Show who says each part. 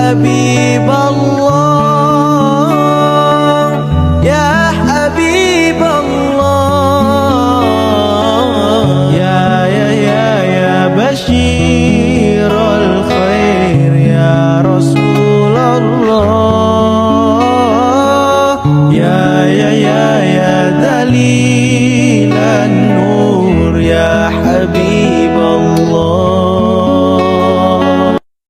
Speaker 1: حبيب الله يا حبيب الله. يا يا يا يا بشير الخير يا رسول الله. يا يا يا يا دليل النور يا حبيب الله.